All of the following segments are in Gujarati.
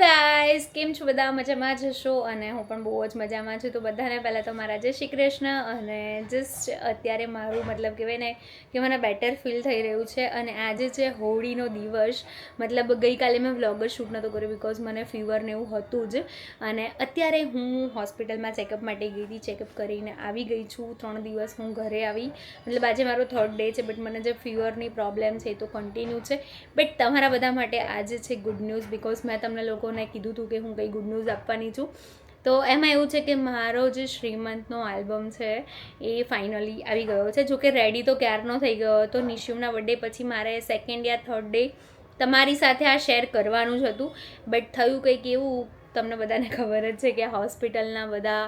that. ગાઈઝ, કેમ છો બધા? મજામાં જ હશો? અને હું પણ બહુ જ મજામાં છું. તો બધાને પહેલાં તો મારા જય શ્રી કૃષ્ણ અને જસ્ટ અત્યારે મારું મતલબ કહેવાય ને કે મને બેટર ફીલ થઈ રહ્યું છે. અને આજે છે હોળીનો દિવસ, મતલબ ગઈકાલે મેં વ્લોગર શૂટ નહોતો કર્યો બિકોઝ મને ફીવર ને એવું હતું જ. અને અત્યારે હું હોસ્પિટલમાં ચેકઅપ માટે ગઈ હતી. ચેકઅપ કરીને આવી ગઈ છું. ત્રણ દિવસ હું ઘરે આવી. મતલબ આજે મારો થર્ડ ડે છે બટ મને જે ફીવરની પ્રોબ્લેમ છે એ તો કન્ટિન્યુ છે. બટ તમારા બધા માટે આજે છે ગુડ ન્યૂઝ બિકોઝ મેં તમને લોકોને કીધું હતું કે હું કંઈ ગુડ ન્યૂઝ આપવાની છું. તો એમાં એવું છે કે મારો જે શ્રીમંતનો આલ્બમ છે એ ફાઇનલી આવી ગયો છે. જોકે રેડી તો ક્યારનો થઈ ગયો હતો? નિશુમના બર્થડે પછી મારે સેકન્ડ યા થર્ડ ડે તમારી સાથે આ શેર કરવાનું જ હતું. બટ થયું કંઈક એવું તમને બધાને ખબર જ છે કે હોસ્પિટલના બધા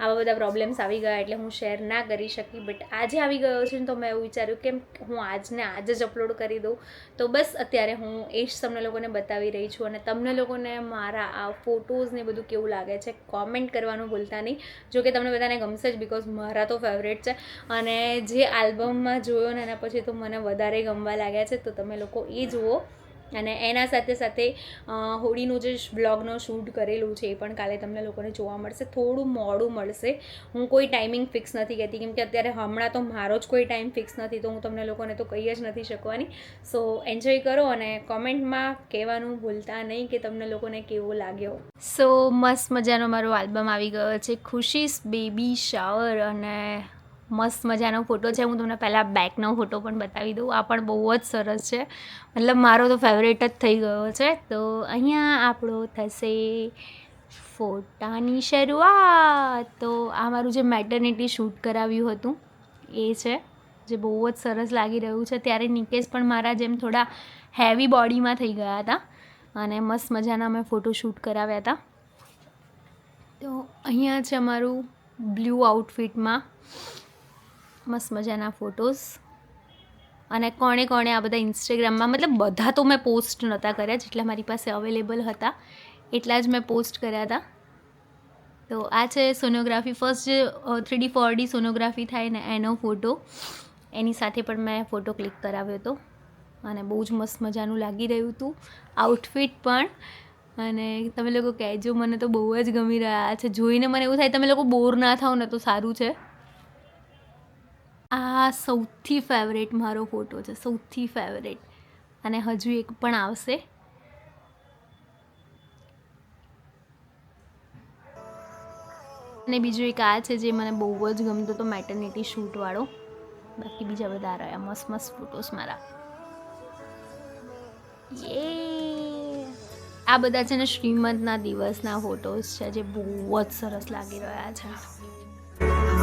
આવા બધા પ્રોબ્લેમ્સ આવી ગયા એટલે હું શેર ના કરી શકી. બટ આજે આવી ગયો છે ને તો મેં એવું વિચાર્યું કે હું આજને આજે જ અપલોડ કરી દઉં. તો બસ અત્યારે હું એ જ તમને લોકોને બતાવી રહી છું અને તમને લોકોને મારા આ ફોટોઝ ને બધું કેવું લાગે છે કોમેન્ટ કરવાનું ભૂલતા નહીં. જો કે તમને બધાને ગમશે જ બિકોઝ મારા તો ફેવરેટ છે. અને જે આલ્બમમાં જોયો ને એના પછી તો મને વધારે ગમવા લાગ્યા છે તો તમે લોકો એ જુઓ. અને એના સાથે સાથે હોળીનું જે બ્લોગનો શૂટ કરેલું છે એ પણ કાલે તમને લોકોને જોવા મળશે. થોડું મોડું મળશે. હું કોઈ ટાઈમિંગ ફિક્સ નથી કહેતી, કેમ કે અત્યારે હમણાં તો મારો જ કોઈ ટાઈમ ફિક્સ નથી, તો હું તમને લોકોને તો કહી જ નથી શકવાની. સો, એન્જોય કરો અને કોમેન્ટમાં કહેવાનું ભૂલતા નહીં કે તમને લોકોને કેવો લાગ્યો. સો, મસ્ત મજાનો મારો આલ્બમ આવી ગયો છે. ખુશીસ બેબી શાવર અને મસ્ત મજાનો ફોટો છે. હું તમને પહેલાં બેકનો ફોટો પણ બતાવી દઉં. આ પણ બહુ જ સરસ છે. મતલબ મારો તો ફેવરેટ જ થઈ ગયો છે. તો અહીંયા આપણો થશે ફોટાની શરૂઆત. તો આ મારું જે મેટર્નિટી શૂટ કરાવ્યું હતું, એ છે. જે બહુ જ સરસ લાગી રહ્યું છે. ત્યારે નિકેશ પણ મારા જેમ થોડા હેવી બોડીમાં થઈ ગયા હતા અને મસ્ત મજાના મેં ફોટો શૂટ કરાવ્યા હતા. તો અહીંયા છે અમારું બ્લુ આઉટફિટમાં મસ્ત મજાના ફોટોઝ અને કોણે કોણે આ બધા ઇન્સ્ટાગ્રામમાં મતલબ બધા તો મેં પોસ્ટ નહોતા કર્યા, જેટલા મારી પાસે અવેલેબલ હતા, એટલા જ મેં પોસ્ટ કર્યા હતા. તો આ છે સોનોગ્રાફી ફર્સ્ટ જે three D four D sonography થાય ને, એનો ફોટો એની સાથે પણ મેં ફોટો ક્લિક કરાવ્યો હતો. અને બહુ જ મસ્ત મજાનું લાગી રહ્યું હતું. આઉટફિટ પણ. અને તમે લોકો કહેજો, મને તો બહુ જ ગમી રહ્યા છે. જોઈને મને એવું થાય, તમે લોકો બોર ના થાવ ને તો સારું છે. આ સૌથી ફેવરેટ મારો ફોટો છે, સૌથી ફેવરેટ અને હજુ એક પણ આવશે. અને બીજું એક આ છે જે મને બહુ જ ગમતો હતો મેટર્નિટી શૂટવાળો બાકી બીજા બધા રહ્યા, મસ્ત મસ્ત ફોટોસ મારા. યે આ બધા છે ને શ્રીમંતના દિવસના ફોટોસ છે, જે બહુ જ સરસ લાગી રહ્યા છે.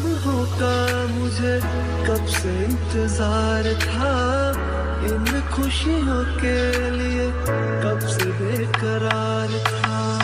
लम्हों का मुझे, कब से इंतज़ार था इन खुशियों के लिए, कब से बेकरार था।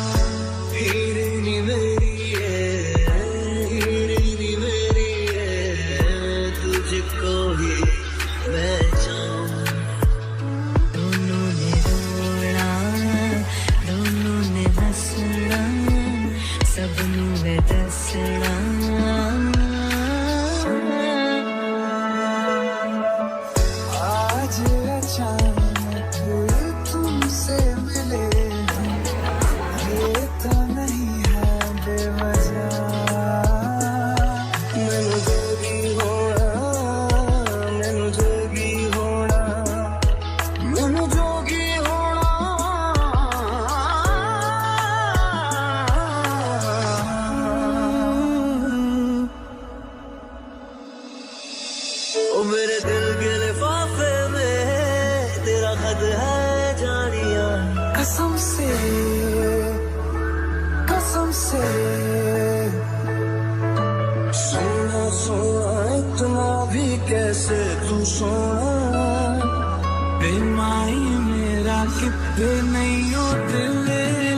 बेमाई मेरा कितने नहीं हो दिल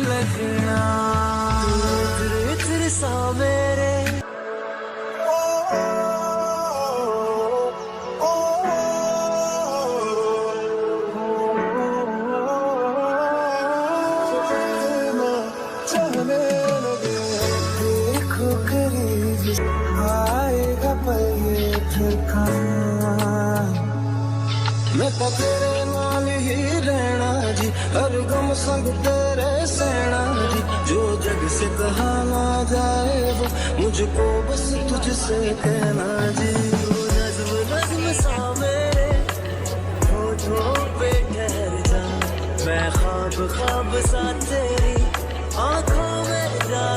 लगना तेरे तेरे सा मेरे चलने लगे देखो करीब आएगा पल ये फिर कहाँ मैं तो तेरे नाल ही रहना जी हर गम संग तेरे सहना जी जो जग से कहा ना जाए वो मुझको बस तुझसे कहना जी वो नज्म नज्म सा मेरे होठों पे ठहर जा मैं ख्वाब ख्वाब सा तेरी आंखों में जादू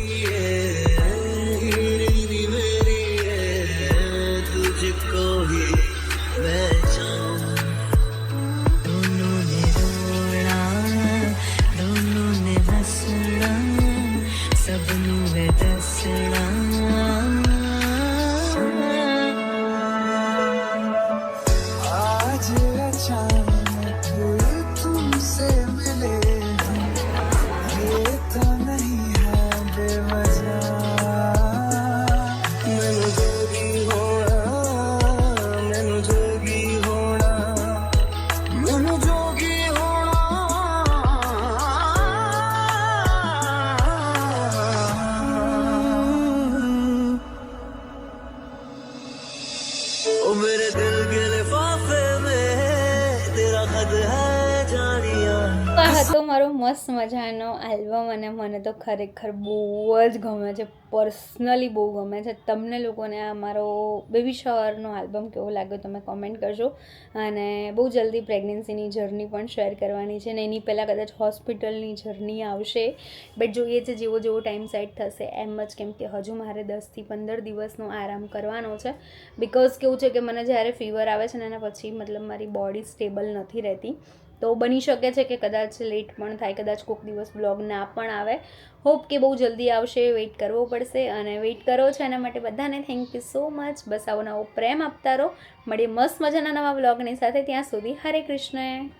હતો મારો મસ્ત મજાનો આલ્બમ અને મને તો ખરેખર બહુ જ ગમે છે. પર્સનલી બહુ ગમે છે. તમને લોકોને આ મારો બેબી શાવરનો આલ્બમ કેવો લાગ્યો તમે કોમેન્ટ કરજો. અને બહુ જલ્દી પ્રેગ્નન્સીની જર્ની પણ શેર કરવાની છે ને એની પહેલાં કદાચ હોસ્પિટલની જર્ની આવશે. બટ જોઈએ છે જેવો જેવો ટાઈમ સેટ થશે એમ જ કેમ કે હજુ મારે દસથી પંદર દિવસનો આરામ કરવાનો છે. બિકોઝ કેવું છે કે મને જ્યારે ફીવર આવે છે ને એના પછી મતલબ મારી બોડી સ્ટેબલ નથી રહેતી. તો બની શકે છે કે કદાચ લેટ પણ થાય, કદાચ કોઈક દિવસ બ્લોગ ના પણ આવે. હોપ કે બહુ જલ્દી આવશે વેઇટ કરવો પડશે અને વેઇટ કરો છો એના માટે બધાને થેન્ક યુ સો મચ બસ આવો નવો પ્રેમ આપતા રહો. મળીએ મસ્ત મજાના નવા બ્લોગની સાથે. ત્યાં સુધી હરે કૃષ્ણ.